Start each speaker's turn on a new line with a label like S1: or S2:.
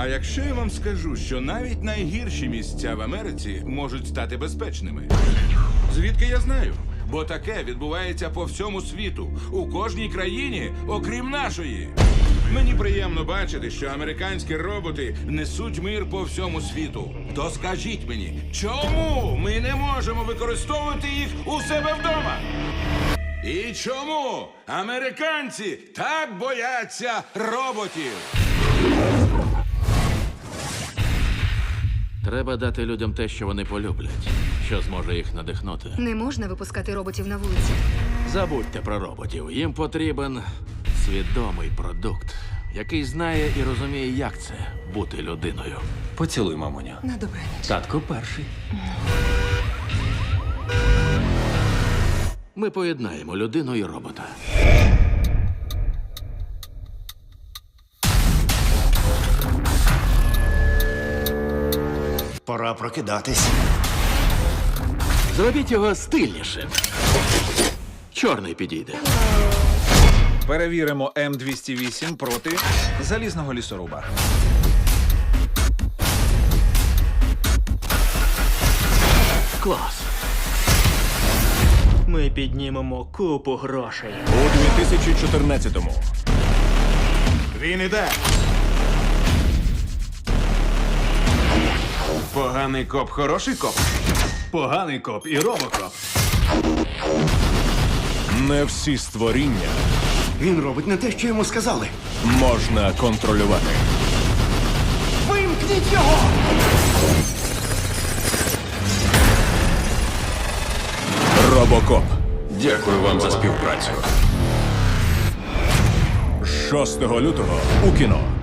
S1: А якщо я вам скажу, що навіть найгірші місця в Америці можуть стати безпечними? Звідки я знаю? Бо таке відбувається по всьому світу, у кожній країні, окрім нашої. Мені приємно бачити, що американські роботи несуть мир по всьому світу. То скажіть мені, чому ми не можемо використовувати їх у себе вдома? І чому американці так бояться роботів?
S2: Треба дати людям те, що вони полюблять, що зможе їх надихнути.
S3: Не можна випускати роботів на вулиці.
S2: Забудьте про роботів. Їм потрібен свідомий продукт, який знає і розуміє, як це бути людиною.
S4: Поцілуй, мамуню.
S3: На добраніч.
S4: Татко перший.
S2: Ми поєднаємо людину і робота.
S5: Пора прокидатись.
S2: Зробіть його стильнішим. Чорний підійде.
S6: Перевіримо М208 проти залізного лісоруба.
S2: Клас.
S7: Ми піднімемо купу грошей.
S5: У 2014-му. Він іде.
S4: Поганий коп, хороший коп.
S5: Поганий коп і робокоп. Не всі створіння
S8: Він робить не те, що йому сказали.
S5: можна контролювати.
S8: Вимкніть його!
S5: Робокоп.
S4: Дякую вам за співпрацю.
S5: 6 лютого у кіно.